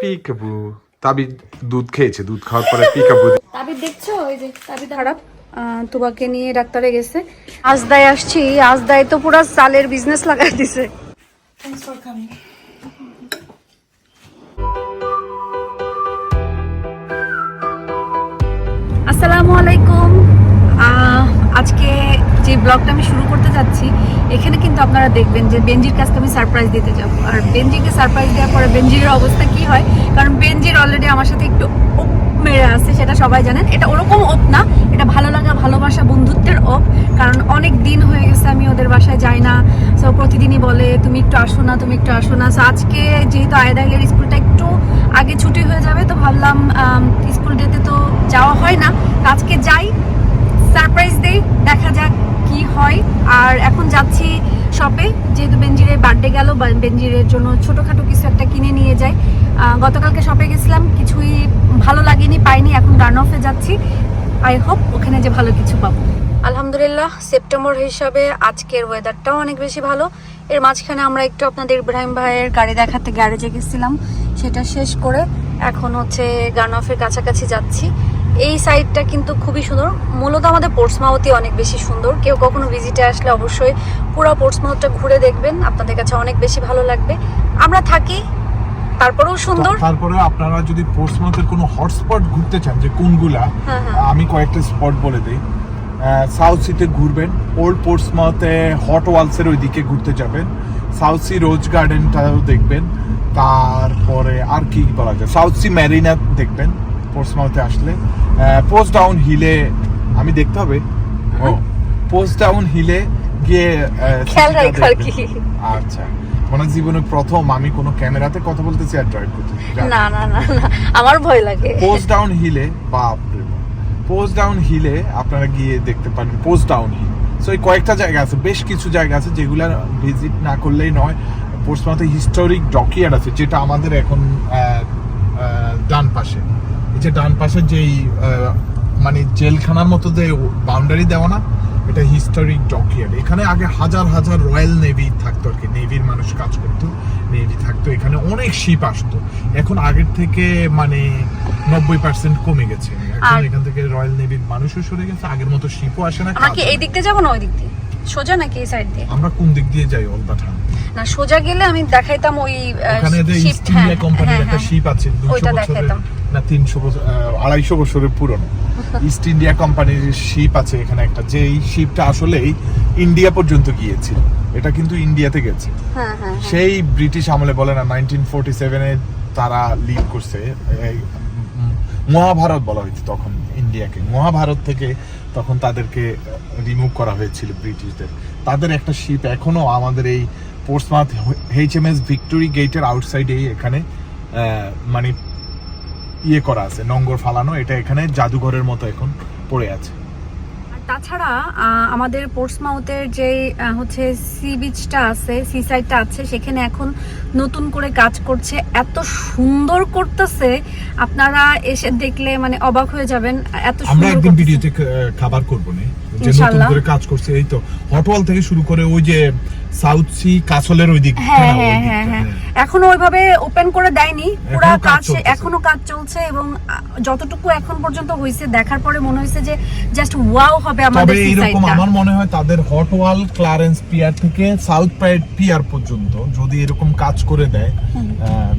Peekaboo. তাবি দুধ খেয়েছে দুধ খাওয়ার পরে পিকাবু তাবিদ দেখছ? ওই যে তাবিদ খারাপ। আহ, নিয়ে ডাক্তারে গেছে। আজদায় আসছি আজদায় তো পুরো চালের বিজনেস লাগাই দিছে। আসসালামু আলাইকুম। আহ, আজকে যে ব্লগটা আমি শুরু যাচ্ছি, এখানে কিন্তু আপনারা দেখবেন যে বেঞ্জির কাছকে আমি সারপ্রাইজ দিতে যাব। আর বেঞ্জিকে সারপ্রাইজ দেওয়ার পরে বেঞ্জির অবস্থা কি হয়? কারণ বেঞ্জির অলরেডি আমার সাথে একটু ওপ মেরে আছে, সেটা সবাই জানেন। এটা ওরকম ওপ না, এটা ভালো লাগা, ভালোবাসা, বন্ধুত্বের ওপ। কারণ অনেক দিন হয়ে গেছে, আমি ওদের বাসায় যাই না। সো প্রতিদিনই বলে, তুমি একটু আসো না, তুমি একটু আসো না। সো আজকে যেহেতু আয়দাইলের স্কুলটা একটু আগে ছুটি হয়ে যাবে, তো ভাবলাম স্কুল ডেতে তো যাওয়া হয় না। আজকে যাই সারপ্রাইজ দেই, দেখা যাক কি হয়। আর এখন যাচ্ছি শপে যেহেতু বেঞ্জিরের বার্থডে গেল বেঞ্জিরের জন্য ছোটোখাটো কিছু একটা কিনে নিয়ে যাই। গতকালকে শপে গেছিলাম, কিছুই ভালো লাগেনি, পাইনি, এখন রান গার্নফে যাচ্ছি। আই হোপ ওখানে যে ভালো কিছু পাবো। আলহামদুলিল্লাহ সেপ্টেম্বর হিসাবে আজকের ওয়েদারটাও অনেক বেশি ভালো। এর মাঝখানে আমরা একটু আপনাদের ইব্রাহিম ভাইয়ের গাড়ি দেখাতে গ্যারেজে গেছিলাম, সেটা শেষ করে এখন হচ্ছে গার্নফের কাছাকাছি যাচ্ছি। এই সাইডটা কিন্তু খুবই সুন্দর। মূলত আমাদের পোর্টসমাউথই অনেক বেশি সুন্দর। কেউ কখনো ভিজিটে আসলে অবশ্যই পুরো পোর্টসমাউথটা ঘুরে দেখবেন। আপনাদের কাছে অনেক বেশি ভালো লাগবে। আমরা থাকি তারপরেও সুন্দর। তারপরে আপনারা যদি পোর্টসমাউথের কোনো হটস্পট ঘুরতে চান যে কোনগুলা হ্যাঁ, হ্যাঁ। আমি কয়েকটা স্পট বলে দিই। সাউথ সিতে ঘুরবেন। ওল্ড পোর্টসমাউথে হট ওয়ালসের ওইদিকে ঘুরতে যাবেন। সাউথ সি রোজ গার্ডেনটাও দেখবেন। তারপরে আর কি বলা যায়? সাউথ সি ম্যারিনা দেখবেন পোর্টসমাউথে আসলে। পোস্ট ডাউন হিলে আমি দেখতে হবে। পোস্ট ডাউন হিলে গিয়ে। আচ্ছা। মানে জীবনে প্রথম আমি কোনো ক্যামেরাতে কথা বলতেছি আর ড্রাইভ করতেছি যাক। না না না না। আমার ভয় লাগে। পোস্ট ডাউন হিলে বাপ। রে পোস্ট ডাউন হিলে আপনারা গিয়ে দেখতে পারেন পোস্ট ডাউন হিল সো এই কয়েকটা জায়গা আছে বেশ কিছু জায়গা আছে যেগুলা ভিজিট না করলেই নয়। পোস্টমাতে হিস্টোরিক ডকিয়ার্ড আছে যেটা আমাদের এখন ডান পাশে। যে ডান পাশে যেই মানে জেলখানার মতো যে বাউন্ডারি দেওয়া না এটা হিস্টোরিক ডকিয়ার্ড এখানে আগে হাজার হাজার রয়্যাল নেভি থাকতো আর কি নেভির মানুষ কাজ করতো নেভি থাকতো এখানে অনেক শিপ আসতো। এখন আগের থেকে মানে নব্বই পার্সেন্ট কমে গেছে। এখন আর- এখান থেকে রয়্যাল নেভির মানুষও সরে গেছে আগের মতো শিপও আসে না আমরা কি এই দিক দিয়ে যাব না ওই দিক দিয়ে? সোজা নাকি এই সাইড দিয়ে? আমরা কোন দিক দিয়ে যাই অল দা টাইম না সোজা গেলে আমি দেখাইতাম ওই আহ, ওখানে যে ইস্ট ইন্ডিয়া হ্যাঁ, কোম্পানির হ্যাঁ, একটা হ্যাঁ। শিপ আছে দুশো ওইটা বছরের দেখাইতাম। না তিনশো বছর আড়াইশো বছরের পুরনো। ইস্ট ইন্ডিয়া কোম্পানির শিপ আছে এখানে একটা। যেই শিপটা আসলেই ইন্ডিয়া পর্যন্ত গিয়েছিল। এটা কিন্তু ইন্ডিয়াতে গেছে। হ্যাঁ হ্যাঁ হ্যাঁ। সেই ব্রিটিশ আমলে বলে না নাইনটিন ফোরটি সেভেনে তারা লিড করছে। মহাভারত বলা হয়েছে তখন ইন্ডিয়াকে মহাভারত থেকে তখন তাদেরকে রিমুভ করা হয়েছিল ব্রিটিশদের তাদের একটা শিপ এখনও আমাদের এই Portsmouth H M S Victory গেটের আউটসাইডেই এখানে আহ, মানে ইয়ে করা আছে নঙ্গর ফালানো এটা এখানে জাদুঘরের মতো এখন পড়ে আছে। তাছাড়া আমাদের পোর্টসমাউথের যে হচ্ছে সি বিচটা আছে সি সাইডটা আছে সেখানে এখন নতুন করে কাজ করছে। এত সুন্দর করতেছে আপনারা এসে দেখলে মানে অবাক হয়ে যাবেন এত আমরা সুন্দর একদিন ভিডিওতে খাবার করব না। যে নতুন। করে কাজ করছে এই তো হটওয়াল থেকে শুরু করে ওই যে সাউথ সি কাসলের ওই দিক হ্যাঁ হ্যাঁ হ্যাঁ হ্যাঁ। হ্যাঁ। এখনও ওইভাবে ওপেন করে দেয়নি। পুরা কাজ এখনও কাজ চলছে এবং যতটুকু এখন পর্যন্ত হয়েছে দেখার পরে মনে হয়েছে যে জাস্ট ওয়াও হবে আমাদের তবে সাইডটা আমার মনে হয় তাদের হট ওয়াল ক্লারেন্স পিয়ার থেকে সাউথ প্রাইড পিয়ার পর্যন্ত যদি এরকম কাজ করে দেয়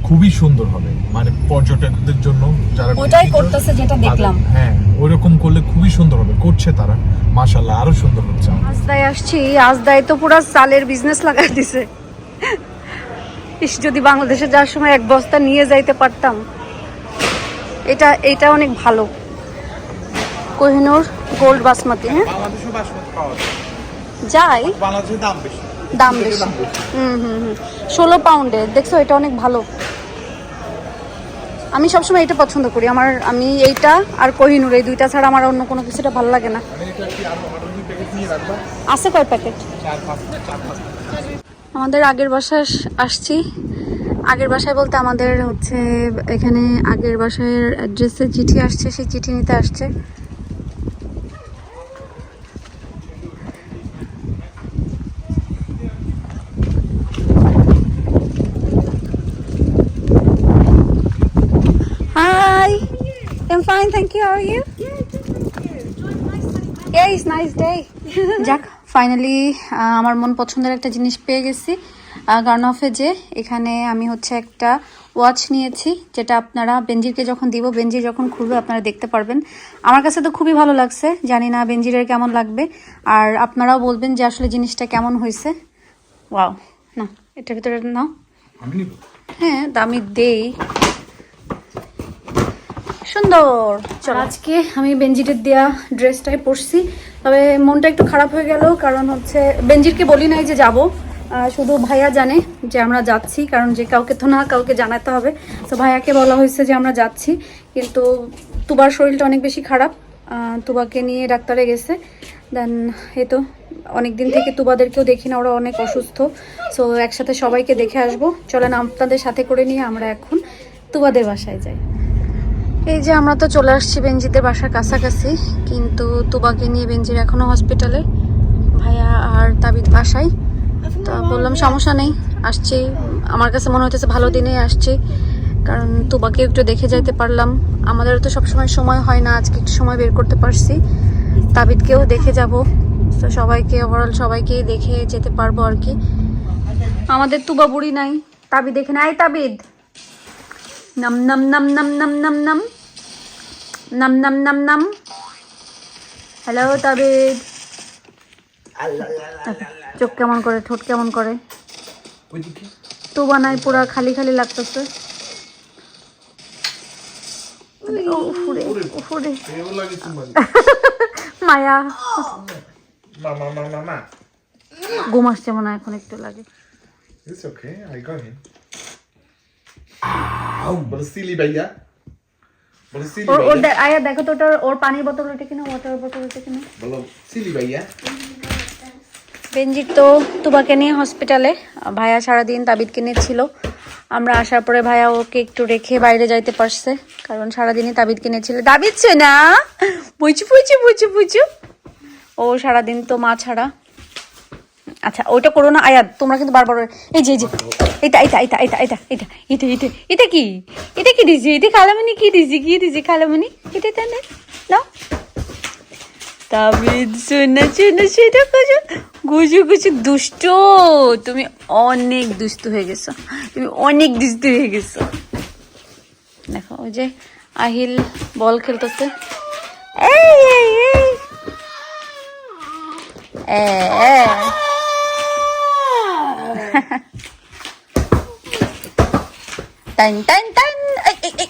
খুবই সুন্দর হবে। মানে পর্যটকদের জন্য যারা ওটাই করতেছে যেটা দেখলাম। হ্যাঁ ওইরকম করলে খুবই সুন্দর হবে। করছে তারা। মাশাল্লাহ আরও সুন্দর হচ্ছে আজদায় আসছি আজদায় তো পুরো চালের বিজনেস লাগাই দিছে। ইস যদি বাংলাদেশে যাওয়ার সময় এক বস্তা নিয়ে যাইতে পারতাম এটা এটা অনেক ভালো। কোহিনুর গোল্ড বাসমতি হ্যাঁ? যাই। দাম বেশি। দাম বেশি। হুম হুম হুম। ষোলো পাউন্ডের দেখছ এটা অনেক ভালো। আমি সবসময় এটা পছন্দ করি। আমার আমি এইটা আর কোহিনুর এই দুইটা ছাড়া আমার অন্য কোনো কিছুটা ভালো লাগে না। আছে কয় প্যাকেট আমাদের আগের বাসায় আসছি আগের বাসায় বলতে আমাদের হচ্ছে এখানে আগের বাসায় অ্যাড্রেসে চিঠি আসছে সেই চিঠি নিতে আসছে fine, thank you. How are you? Yeah, it's nice day. যাক ফাইনালি আমার মন পছন্দের একটা জিনিস পেয়ে গেছি। গার্নফে যে এখানে আমি হচ্ছে একটা ওয়াচ নিয়েছি যেটা আপনারা বেঞ্জিরকে যখন দিব বেঞ্জির যখন খুলবে আপনারা দেখতে পারবেন। আমার কাছে তো খুবই ভালো লাগছে জানি না বেঞ্জিরের কেমন লাগবে। আর আপনারাও বলবেন যে আসলে জিনিসটা কেমন হয়েছে। ওয়াও না এটার ভিতরে নাও। হ্যাঁ দামি দেই। সুন্দর। আজকে আমি বেঞ্জিরের দেয়া ড্রেসটাই পরছি, তবে মনটা একটু খারাপ হয়ে গেল, কারণ হচ্ছে বেঞ্জিরকে বলি নাই যে যাব। শুধু ভাইয়া জানে যে আমরা যাচ্ছি, কারণ যে কাউকে তো না, কাউকে জানাতে হবে। তো ভাইয়াকে বলা হয়েছে যে আমরা যাচ্ছি, কিন্তু তুবার শরীরটা অনেক বেশি খারাপ। তুবাকে নিয়ে ডাক্তারে গেছে। দেন এই তো অনেক দিন থেকে তুবাদেরকেও দেখি না, ওরা অনেক অসুস্থ। সো একসাথে সবাইকে দেখে আসব। চলেন আপনাদের সাথে করে নিয়ে আমরা এখন তুবাদের বাসায় যাই। এই যে আমরা তো চলে আসছি বেঞ্জিদের বাসার কাছাকাছি, কিন্তু তুবাকে নিয়ে বেঞ্জির এখনও হসপিটালে ভাইয়া আর তাবিদ বাসায়। তা বললাম, সমস্যা নেই, আসছি। আমার কাছে মনে হইতেছে ভালো দিনে আসছি, কারণ তুবাকে একটু দেখে যাইতে পারলাম। আমাদের তো সবসময় সময় হয় না, আজকে একটু সময় বের করতে পারছি। তাবিদকেও দেখে যাব। তো সবাইকে ওভারঅল সবাইকেই দেখে যেতে পারব আর কি। আমাদের তুবা বুড়ি নাই। তাবিদ দেখে নাই তাবিদ! নম নম নম নম নম নম নম নম নম নম নম হ্যালো তাবিদ চোখ কেমন করে ঠোঁট কেমন করে? তো বানাই পুরা খালি খালি লাগতেছে। মায়া। ঘুম আসছে মনে হয় এখন একটু লাগে। It's okay, I got him. Silly ভাইয়া সিলি ওর আয়া দেখো তো ওটার ওর পানির বোতল ওটা কিনা ওয়াটার বোতল ওটা কিনা বলো সিলি ভাইয়া বেঞ্জির তো তুবাকে নিয়ে হসপিটালে ভাইয়া সারাদিন তাবিদকে নিয়ে ছিল আমরা আসার পরে ভাইয়া ওকে একটু রেখে বাইরে যাইতে পারছে কারণ সারাদিনই তাবিদকে নিয়েছিল তাবিদ না বুঝু বুঝু বুঝু বুঝু ও সারাদিন তো মা ছাড়া আচ্ছা ওইটা করো না, আয়াত, তোমরা কিন্তু বারবার এই যে এই যে, এটা এটা এটা এটা এটা এটা এটা এটা এটা কি? এটা কি দিছি? এটা খালামনি কি দিছি? কি দিছি খালামনি এটা এটা না? নাও। তাবিদ শোনা শোনা সেটা কাজু গুজু গুজু দুষ্ট। তুমি অনেক দুষ্ট হয়ে গেছো। তুমি অনেক দুষ্ট হয়ে গেছো। দেখো, ওই যে আহিল বল খেলতেছে। এই এই এই। টান টান টান এই এই এই।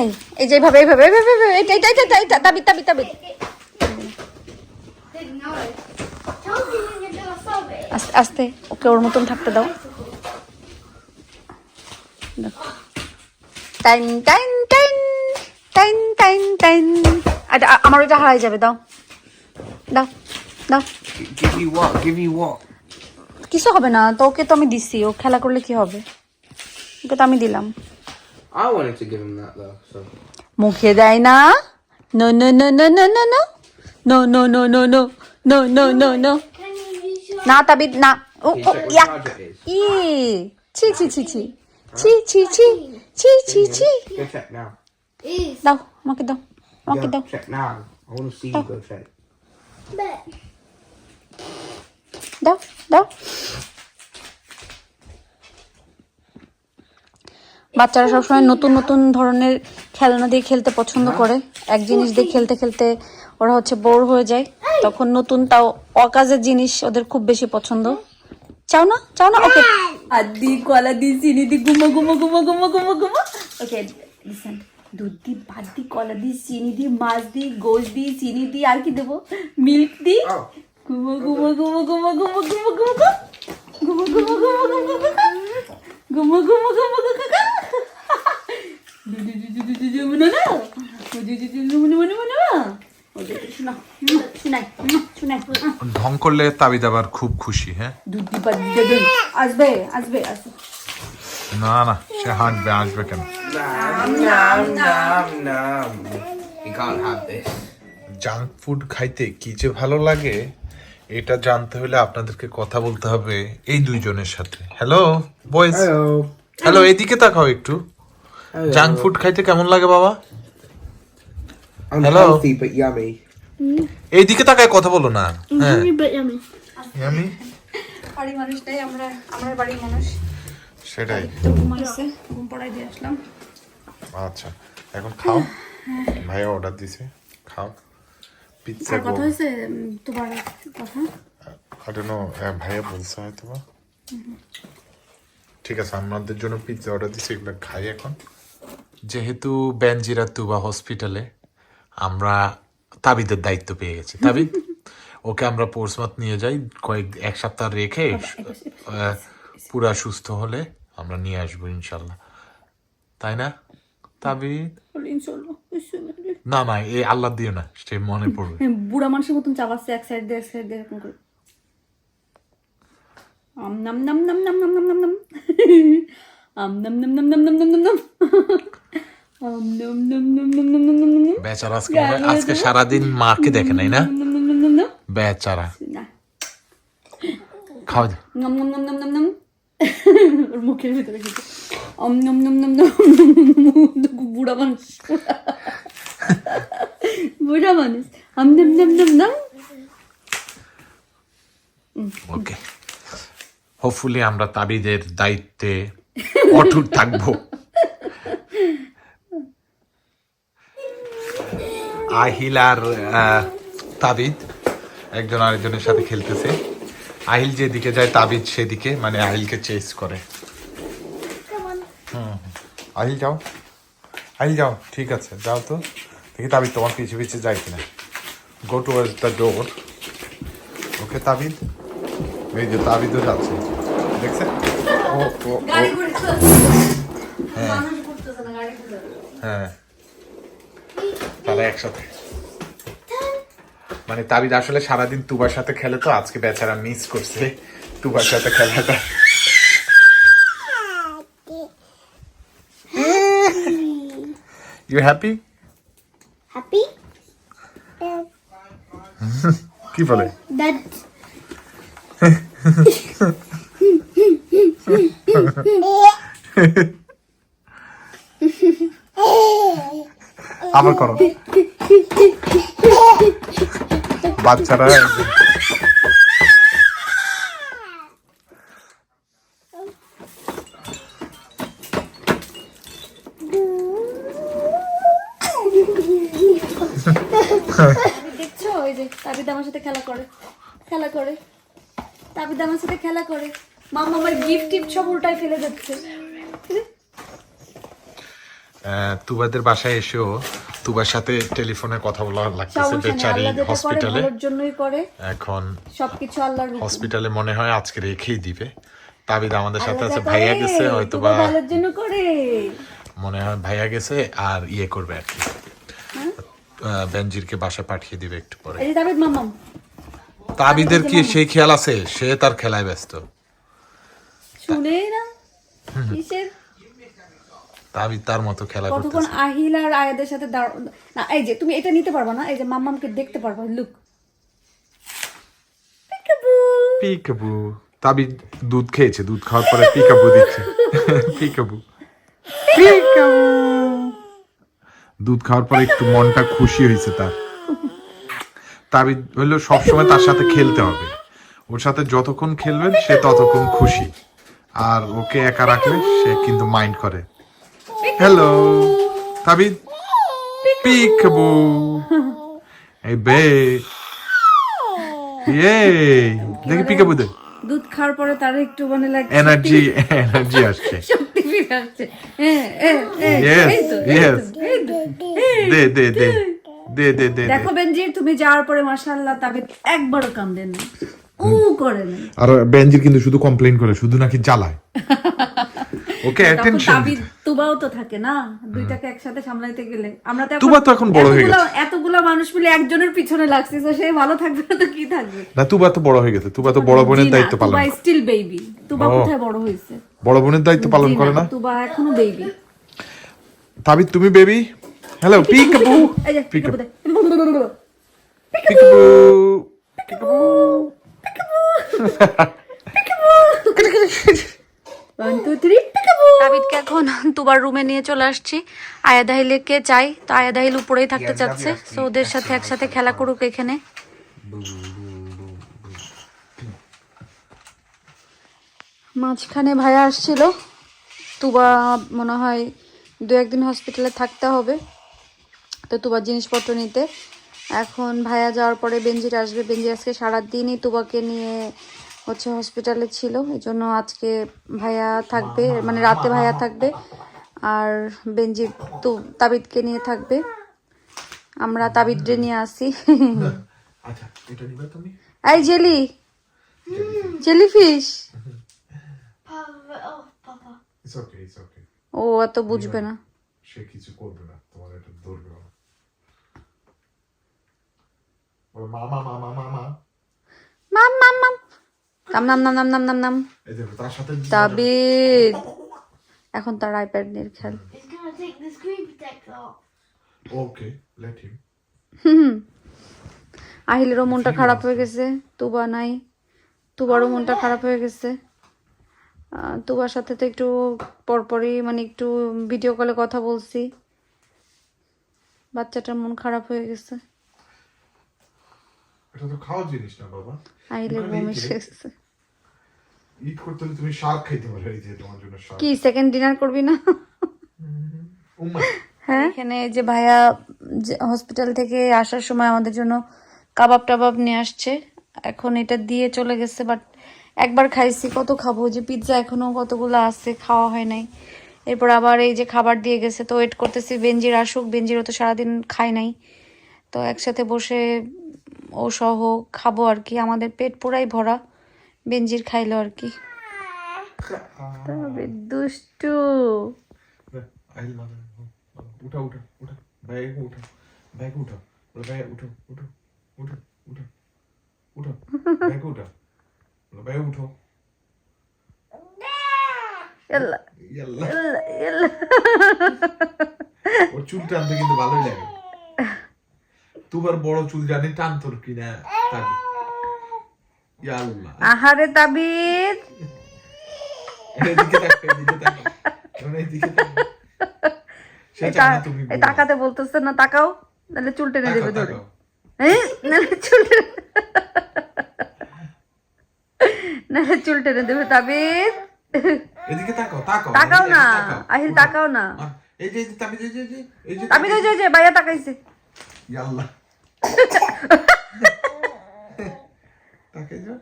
এই এই যে এইভাবে এইভাবে এইভাবে এইটা এইটা এইটা এইটা তাবিদ তাবিদ তাবিদ আস্তে আস্তে ওকে ওর মতন থাকতে দাও। দেখো। টাইন টাইন টাইন টাইন টাইন টাইন। আচ্ছা, আমার ওইটা হারাই যাবে দাও। দাও দাও। Give you what? Give you what? কিছু হবে না তো ওকে তো আমি দিছি ও খেলা করলে কি হবে? ওকে তো আমি দিলাম। I wanted to give him that though, so. মুখে দেয় না। No no no no no no no no no no no no no no no no না তাবিদ না। ও ও ইয়াক is? ই ছি ছি ছি ছি। ছি ছি ছি। ছি ছি ছি। দাও আমাকে দাও আমাকে Go দাও। দাও দাও। বাচ্চারা সবসময় নতুন নতুন ধরনের খেলনা দিয়ে খেলতে পছন্দ করে। এক জিনিস দিয়ে খেলতে খেলতে ওরা হচ্ছে বোর হয়ে যায়। তখন নতুন তাও অকাজের জিনিস ওদের খুব বেশি পছন্দ। চাও না? চাও না? ওকে। আদি কলা দি চিনি দি গুমো গুমো গুমো গুমো গুমো গুমো। ওকে লিসেন দুধ দি ভাত দি কলা দি চিনি দি মাছ দি গোশ দি চিনি দি আর কি দেবো? মিল্ক দি? Oh. গুমো গুমো গুমো গুমো গুমো গুমো গুমো গুমো গুমো গুমো গুমো গুমো গুমো গুমো গুমো গুমো ঢং করলে তাবিদ আবার খুব খুশি হ্যাঁ আসবে আসবে আসবে না না সে হাঁটবে আসবে কেন. জাঙ্ক ফুড খাইতে কি যে ভালো লাগে এটা জানতে হলে আপনাদেরকে কথা বলতে হবে এই দুইজনের সাথে। হ্যালো বয়েজ হ্যালো এদিকে তাকাও একটু। জাঙ্ক ফুড খাইতে কেমন লাগে বাবা? Yummy. এইদিকে তাকায় কথা বলো না। হ্যাঁ। বাড়ির আমরা আমার বাড়ির মানুষ। সেটাই। ঘুম পড়াই দিয়ে আসলাম। আচ্ছা এখন খাও। ভাইয়া অর্ডার দিছে। খাও। পিৎজা আর কথা হয়েছে তোমার কথা? Don't know, আহ, ভাইয়া বলছে হয়তো বা। ঠিক আছে আমাদের জন্য পিৎজা অর্ডার দিছে এগুলো খাই এখন। যেহেতু বেনজিরা তুবা হসপিটালে আমরা তাবিদের দায়িত্ব পেয়ে গেছি। তাবিদ ওকে আমরা পোর্সমাত নিয়ে যাই কয়েক এক সপ্তাহ রেখে পুরা সুস্থ হলে আমরা নিয়ে আসব ইনশাল্লাহ। তাই না? তাবিদ? না না এই আল্লাহ দিও না সে মনে পড়বে হ্যাঁ, বুড়া মানুষের মতন চাবাচ্ছে এক সাইড দিয়ে এক সাইড দিয়ে এরকম করে আম নাম নাম নাম নাম নাম নাম নাম নাম আম নাম নাম নাম নাম নাম নাম নাম নাম আম নাম নাম নাম নাম নাম নাম নাম নাম বেচারা আজকে আজকে সারাদিন মাকে দেখে নাই না বেচারা। নাম নাম নাম নাম নাম নাম ওর মুখের ভিতরে কিছু অম নাম নাম নাম নাম বুড়া মানুষ ওকে হোপফুলি আমরা তাবিদের দায়িত্বে অটুট থাকব। আহিল আর তাবিদ একজন আরেকজনের সাথে খেলতেছে। আহিল যেদিকে যায় তাবিদ সেদিকে মানে আহিলকে চেস করে। আহিল যাও। আহিল যাও, ঠিক আছে, যাও তো। দেখি তাবিদ তোমার পিছু পিছু যায় কিনা। Go towards the door okay তাবিদ এই যে তাবিদও যাচ্ছে। দেখছেন ও ও ও। গাড়ি ঘুরছে মানুষ ঘুরতেছে না গাড়ি ঘুরছে হ্যাঁ। তাহলে একসাথে। মানে তাবিদ আসলে সারাদিন তুবার সাথে খেলে তো আজকে বেচারা মিস করছে তুবার সাথে খেলাটা। You happy Happy? কি বলে That আবার করো বাচ্চারা দেখছ? ওই যে তাবিদ আমার সাথে খেলা করে। খেলা করে। তাবিদ আমার সাথে খেলা করে। মামা আমার গিফট সব উল্টাই ফেলে যাচ্ছে তুবাদের বাসায় এসেও তুবার সাথে টেলিফোনে কথা বলা লাগতেছে বেচারি হসপিটালে জন্যই করে। এখন সবকিছু আল্লাহর হসপিটালে মনে হয় আজকে রেখেই দিবে। তাবিদ আমাদের সাথে আছে ভাইয়া গেছে হয়তো বা ভালোর জন্য করে। মনে হয় ভাইয়া গেছে আর ইয়ে করবে আর কি। বেনজিরকে বাসা পাঠিয়ে দিবে একটু পরে। এই যে তাবিদের কি সেই খেয়াল আছে? সে তার খেলায় ব্যস্ত। শুনেই না। তাবিদ তার মতো খেলা কতক্ষণ আহিল আর আয়াদের সাথে না এই যে তুমি এটা নিতে পারবা না? এই যে মাম্মামকে দেখতে পারবা লুক পিকাবু। তাবিদ দুধ খেয়েছে দুধ খাওয়ার পরে পিকাবু দিচ্ছে। পিকাবু। পিকাবু। দুধ খাওয়ার পরে একটু মনটা খুশি হয়েছে তার। তাবিদ হইল সবসময় তার সাথে খেলতে হবে। ওর সাথে যতক্ষণ খেলবেন সে ততক্ষণ খুশি। আর ওকে একা রাখলে সে কিন্তু মাইন্ড করে। হ্যালো তাবিদ পিকাবু এই বে। ইয়ে দেখি পিকাবু দে দুধ খাওয়ার পরে তার একটু মানে লাইক এনার্জি এনার্জি আসছে। দে দে দে দে দে দে দেখো তুমি যাওয়ার পরে মাশাআল্লাহ তাবিদ একবারও কান্দেন না। উ করে না আর বেনজির কিন্তু শুধু কমপ্লেইন করে শুধু নাকি জ্বালায়। ওকে অ্যাটেনশন তাবিদ তুবাও তো থাকে না দুইটাকে একসাথে সামলাইতে গেলে। আমরা তো তুবা তো এখন বড় হয়ে এতগুলা- এতগুলা মানুষ মিলে একজনের পিছনে লাগছে তো সে ভালো থাকবে না তো কি থাকবে? না তুবা তো বড় হয়ে গেছে তুবা তো বড় বোনের দায়িত্ব পালন। তুবা স্টিল বেবি তুবা কোথায় বড় হয়েছে? বড় বোনের দায়িত্ব পালন করে না? তুবা এখনও বেবি তুমি বেবি হ্যালো পিকাবু পিকাবু তাবিদকে এখন দুবার রুমে নিয়ে চলে আসছি। আয়াদাহিলকে চাই তো আয়াদাহিল উপরেই থাকতে চাচ্ছে। তো ওদের সাথে একসাথে খেলা করুক এখানে। মাঝখানে ভাইয়া আসছিল। তুবা মনে হয় দু একদিন হসপিটালে থাকতে হবে। তো তুবার জিনিসপত্র নিতে। এখন ভাইয়া যাওয়ার পরে বেঞ্জির আসবে। বেঞ্জি আজকে সারাদিনই তুবাকে নিয়ে হচ্ছে হসপিটালে ছিল। এই জন্য আজকে ভাইয়া থাকবে। মানে রাতে ভাইয়া থাকবে। আর বেঞ্জির তু তাবিদকে নিয়ে থাকবে। আমরা তাবিদরে নিয়ে আসি। আচ্ছা এই jelly. Jellyfish? Oh, Papa. It's okay it's okay ও এত বুঝবে না। সে কিছু করবে না তোমার এটা ধরবে না। ওর মামা মামা মামা মাম মাম মাম। কাম নাম নাম নাম নাম নাম নাম। এই দেখো তার সাথে তাবিদ এখন তার আইপ্যাড নিয়ে খেল। It's gonna take the screen protector off. Okay let him আহিলেরও মনটা খারাপ হয়ে গেছে তুবা নাই। তুবারও মনটা খারাপ হয়ে গেছে। আহ, তুবার সাথে তো একটু পরপরই মানে একটু ভিডিও কলে কথা বলছি। বাচ্চাটার মন খারাপ হয়ে গেছে। এটা তো খাওয়ার জিনিস না বাবা। ওখানে বমি কি? শেষে ঈদ করতে হলে তুমি শাক খাইতে পারো এই যে তোমার জন্য শাক। কি সেকেন্ড ডিনার করবি না? উম্মা হ্যাঁ? এখানে যে ভাইয়া হসপিটাল থেকে আসার সময় আমাদের জন্য কাবাব টাবাব নিয়ে আসছে। এখন এটা দিয়ে চলে গেছে বাট একবার খাইছি, কত খাব? যে পিৎজা এখনও কতগুলো আছে, খাওয়া হয় নাই। এরপর আবার এই যে খাবার দিয়ে গেছে, তো ওয়েট করতেছি বেঞ্জির আসুক বেঞ্জিরও তো সারাদিন খায় নাই। তো একসাথে বসে ও সহ খাব আর কি, আমাদের পেট পুরাই ভরা বেঞ্জির খাইলো আর কি। তবে দুষ্টু। উঠা উঠা উঠা উঠা উঠা উঠা। ব্যাগ উঠো ইয়াল্লা ইয়াল্লা ইয়াল্লা ইয়াল্লা ওর চুল টানতে কিন্তু ভালোই লাগে তোমার বড় চুল জানি টান তোর কিনা ইয়াল্লা আহারে তাবিদ তাকাতে বলতেছে না তাকাও নাহলে চুল টেনে দেবে ধরে এই, নাহলে চুল টেনে নাহলে চুল টেনে দেবে তাবিদ এদিকে তাকাও তাকাও তাকাও না আহিল তাকাও না। এই যে এই যে এই যে এই যে এই যে তাবিদ ওই যে, ওই যে ভাইয়া তাকাইছে। ইয়াল্লা তাকাই যা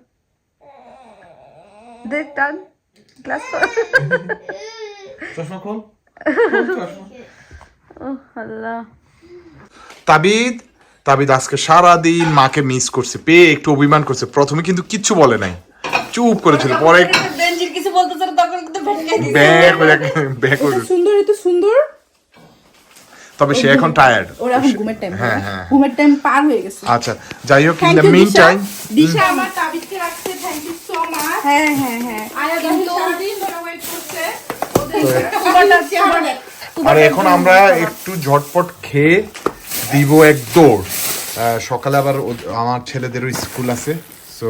দেখ টান ক্লাস চশমা খোল। আল্লাহ। তাবিদ তাবিদ আজকে সারাদিন মাকে মিস করছে পেয়ে একটু অভিমান করছে। প্রথমে কিন্তু কিচ্ছু বলে নাই। চুপ করেছিল পরে বেঞ্জির কিছু বলতেছে তখন কিন্তু ব্যাগ ব্যাগ সুন্দর এত সুন্দর। তবে সে এখন টায়ার্ড ওর এখন ঘুমের টাইম হ্যাঁ, হ্যাঁ। ঘুমের টাইম পার হয়ে গেছে। আচ্ছা যাই হোক ইন দ্য মিন টাইম দিশা। আমার তাবিজকে রাখছে থ্যাংক ইউ সো মাচ হ্যাঁ হ্যাঁ হ্যাঁ। আয়া কিন্তু সারাদিন ধরে ওয়েট করছে। আর এখন আমরা একটু ঝটপট খেয়ে দিব এক দৌড়। আহ, সকালে আবার আমার ছেলেদেরও স্কুল আছে সো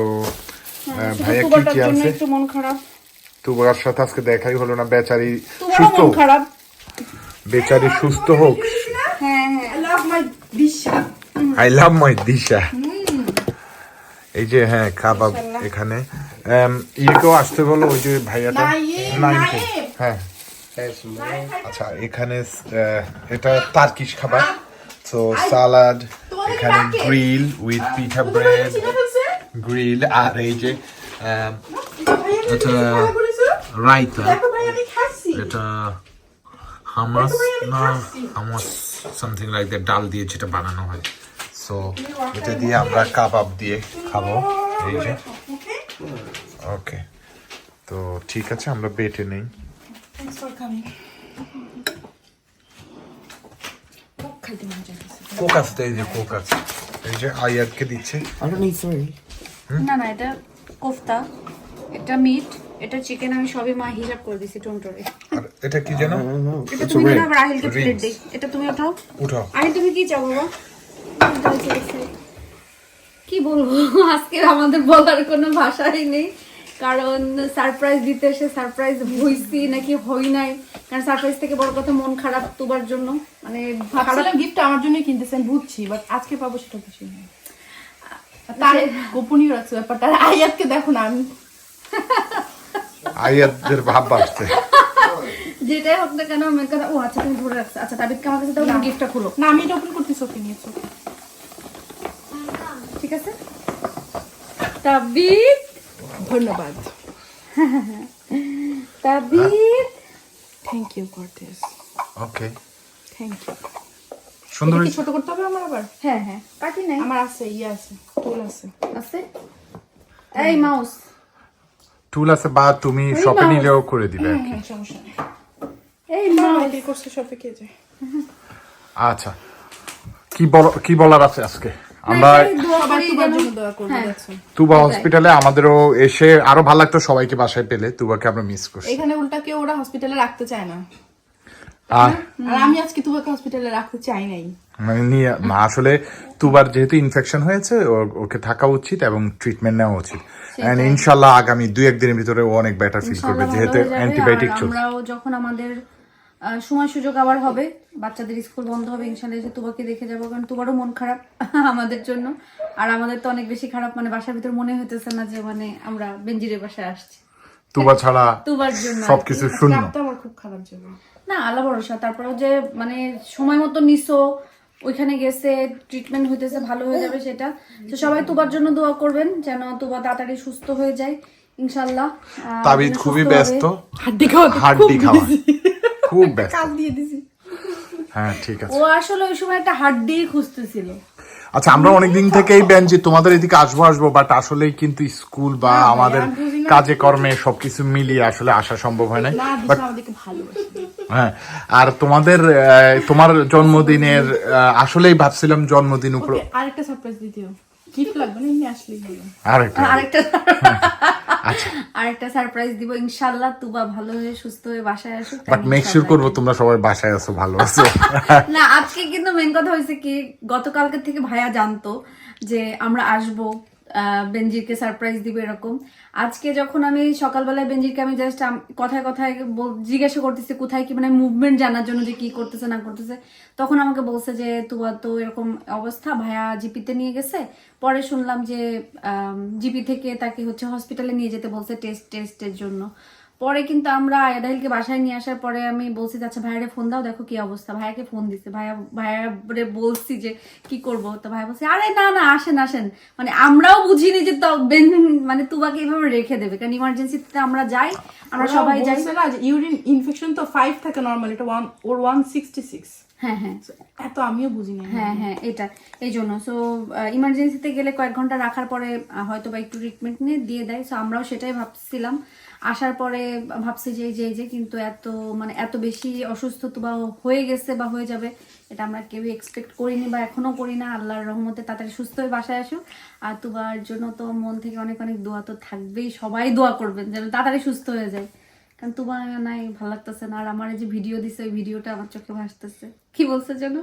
ভাইয়া কি কি আছে? একটু মন খারাপ। তুবার সাথে আজকে দেখাই হলো না বেচারি সুস্থ মন হোক। খারাপ। বেচারি সুস্থ হোক। হ্যাঁ হ্যাঁ। I love my Disha. I love এই যে হ্যাঁ কাবাব এখানে। Um, ইয়েকেও আসতে বলো ওই যে ভাইয়াটা। হ্যাঁ। আচ্ছা এখানে এটা তার্কিশ খাবার। তো সালাড এখানে grill with pita bread grill আর এই যে এটা রাইতা এটা হামাস না হামাস সামথিং লাইক দ্যাট ডাল দিয়ে যেটা বানানো হয় সো এটা দিয়ে আমরা কাবাব দিয়ে খাব এই যে ওকে তো ঠিক আছে আমরা বেটে নেই কোক আছে এই যে কোক আছে এই যে আয়াতকে দিচ্ছে না না এটা কোফতা এটা মিট এটা চিকেন আমি সবই মা হিসাব করে দিছি টোনটোরে আর এটা কি যেন? এটা তুমি না আবার আহিলকে প্লেট দেই। এটা তুমি উঠাও। উঠাও তুমি কি চাও বাবা? কি বলব? আজকে আমাদের বলার কোনো ভাষাই নেই। কারণ সারপ্রাইজ দিতে এসে সারপ্রাইজ হইছি নাকি হই নাই। কারণ সারপ্রাইজ থেকে বড় কথা মন খারাপ তোবার জন্য। মানে ভাবছিলাম গিফট আমার জন্যই কিনতেছেন বুঝছি বাট আজকে পাবো সেটা নেই তার গোপনীয় রাখছে ব্যাপারটা। আয়াতকে দেখো না আমি। আয়াতদের ভাব বাড়ছে। যেটাই হোক না কেন মেন কথা ও আচ্ছা তুমি ধরে রাখছো। আচ্ছা তাবিদকে আমার কাছে দাও তুমি গিফটটা খুলো। না আমি এটা ওপেন করতেছি ওকে নিয়েছো। ঠিক আছে? তাবিদ! ধন্যবাদ। তাবিদ! Thank you for this okay thank you সুন্দর ছোট করতে হবে আমার আবার? হ্যাঁ হ্যাঁ। কাটি নাই। আমার আছে ইয়ে আছে। টুল আছে? আছে এই মাউস। টুল আছে বা তুমি শপে নিলেও করে দিবে আর কি। হ্যাঁ সমস্যা নেই। এই মাউস। কি করছে শপে কে যায়? আচ্ছা। কি বল কি বলার আছে আজকে? আমরা হ্যাঁ। তুবা হসপিটালে আমাদেরও এসে আরও ভালো লাগতো সবাইকে বাসায় পেলে। তুবাকে আমরা মিস করছি। এখানে উল্টা কেউ ওরা হসপিটালে রাখতে চায় না। আর আমি আজকে তোমাকে হসপিটালে রাখতে চাই নাই। মানে নিয়ে না আসলে তুবার যেহেতু ইনফেকশন হয়েছে ওকে থাকা উচিত এবং ট্রিটমেন্ট নেওয়া উচিত। এন্ড ইনশাল্লাহ আগামী দুই একদিনের ভিতরে ও অনেক বেটার ফিল করবে যেহেতু। অ্যান্টিবায়োটিক চলছে আমরাও যখন আমাদের সময় সুযোগ আবার হবে বাচ্চাদের স্কুল বন্ধ হবে ইনশাল্লাহ এসে তুবাকে দেখে যাব কারণ তুবারও মন খারাপ আমাদের জন্য। আর আমাদের তো অনেক বেশি খারাপ মানে বাসার ভিতর মনে হইতেছে না যে মানে আমরা বেঞ্জিরের বাসায় আসছি। তুবা ছাড়া তুবার জন্য সবকিছু শূন্য। আমার খুব খারাপ যাবে। না আল্লাহ ভরসা। তারপরেও যে মানে সময় মতো নিছো ওইখানে গেছে ট্রিটমেন্ট হইতেছে ভালো হয়ে যাবে সেটা। তো সবাই তুবার জন্য দোয়া করবেন যেন তুবা তাড়াতাড়ি সুস্থ হয়ে যায় ইনশাল্লাহ আহ, তাবিদ খুবই ব্যস্ত। হাড্ডি খাওয়া হাড্ডি খাওয়া। খুব ব্যস্ত। কাল দিয়ে দিছি। হ্যাঁ ঠিক আছে। ও আসলে ওই সময় একটা হাড্ডি খুঁজতেছিল। আচ্ছা আমরা অনেকদিন থেকেই যে তোমাদের এদিকে আসব আসব বাট আসলেই কিন্তু স্কুল বা আমাদের আমি বুঝি না। কাজে কর্মে সবকিছু মিলিয়ে আসলে আসা সম্ভব হয় নাই। বাট হ্যাঁ আর তোমাদের তোমার জন্মদিনের আসলেই ভাবছিলাম জন্মদিন উপর আরেকটা সারপ্রাইজ দিতেও আরেকটা। আচ্ছা। সারপ্রাইজ দিব ইনশাল্লাহ তুবা ভালো হয়ে সুস্থ হয়ে বাসায় বাট মেক শিওর করব তোমরা সবাই বাসায় আছো ভালো আছো। না আজকে কিন্তু মেন কথা হয়েছে কি গতকালকে থেকে ভাইয়া জানতো যে আমরা আসব। আহ, বেনজিরকে সারপ্রাইজ দিব এরকম। আজকে যখন আমি সকালবেলায় বেনজিরকে আমি জাস্ট কথায় কথায় জিজ্ঞাসা করতেছি কোথায় কি মানে মুভমেন্ট জানার জন্য যে কি করতেছে না করতেছে তখন আমাকে বলছে যে তুয়া তো এরকম অবস্থা ভায়া জিপিতে নিয়ে গেছে। পরে শুনলাম যে জিপি থেকে তাকে হচ্ছে হসপিটালে নিয়ে যেতে বলছে টেস্ট টেস্টের জন্য। পরে কিন্তু আমরা আয়াদাহিলকে বাসায় নিয়ে আসার পরে আমি বলছি আচ্ছা ভাইয়ারে ফোন দাও দেখো কি অবস্থা। ভাইয়াকে ফোন দিছে। ভাইয়া ভাইয়ারে বলছি যে কি করব? তো ভাইয়া বলছে আরে না না আসেন আসেন। মানে আমরাও বুঝিনি যে বেন- মানে তুবাকে এইভাবে রেখে দেবে। কারণ ইমার্জেন্সিতে আমরা যাই আমরা সবাই যাই। না ইউরিন ইনফেকশন তো ফাইভ থাকে নর্মাল এটা one or one sixty six হ্যাঁ। হ্যাঁ এত আমিও বুঝিনি হ্যাঁ হ্যাঁ এটা এই জন্য। সো ইমার্জেন্সিতে গেলে কয়েক ঘণ্টা রাখার পরে হয়তো বা একটু ট্রিটমেন্ট নিয়ে দিয়ে দেয়। সো আমরাও সেটাই ভাবছিলাম। আসার পরে ভাবছি যে যে যে কিন্তু এত মানে এত বেশি অসুস্থ তো বা হয়ে গেছে বা হয়ে যাবে এটা আমরা কেউই এক্সপেক্ট করিনি বা এখনও করি না আল্লাহর রহমতে তাড়াতাড়ি সুস্থ হয়ে বাসায় আসুক। আর তুবার জন্য তো মন থেকে অনেক অনেক দোয়া তো থাকবেই। সবাই দোয়া করবেন যেন তাড়াতাড়ি সুস্থ হয়ে যায়। কারণ তোমার নাই ভালো লাগতেছে না। আর আমার এই যে ভিডিও দিছে ওই ভিডিওটা আমার চোখে ভাসতেছে। কি বলছে যেন?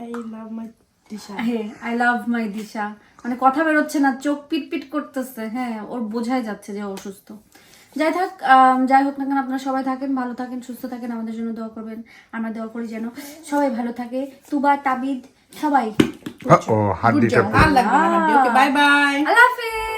I love my Disha. হ্যাঁ আই লাভ মাই দিশা। মানে কথা বেরোচ্ছে না চোখ পিট পিট করতেছে। হ্যাঁ ওর বোঝাই যাচ্ছে যে অসুস্থ। যাই থাক যাই হোক না কেন আপনারা সবাই থাকেন ভালো থাকেন সুস্থ থাকেন আমাদের জন্য দোয়া করবেন আমরা দোয়া করি যেন সবাই ভালো থাকে। তুবা তাবিদ সবাই। ও হাড্ডিটা বাই বাই আল্লাহ হাফেজ।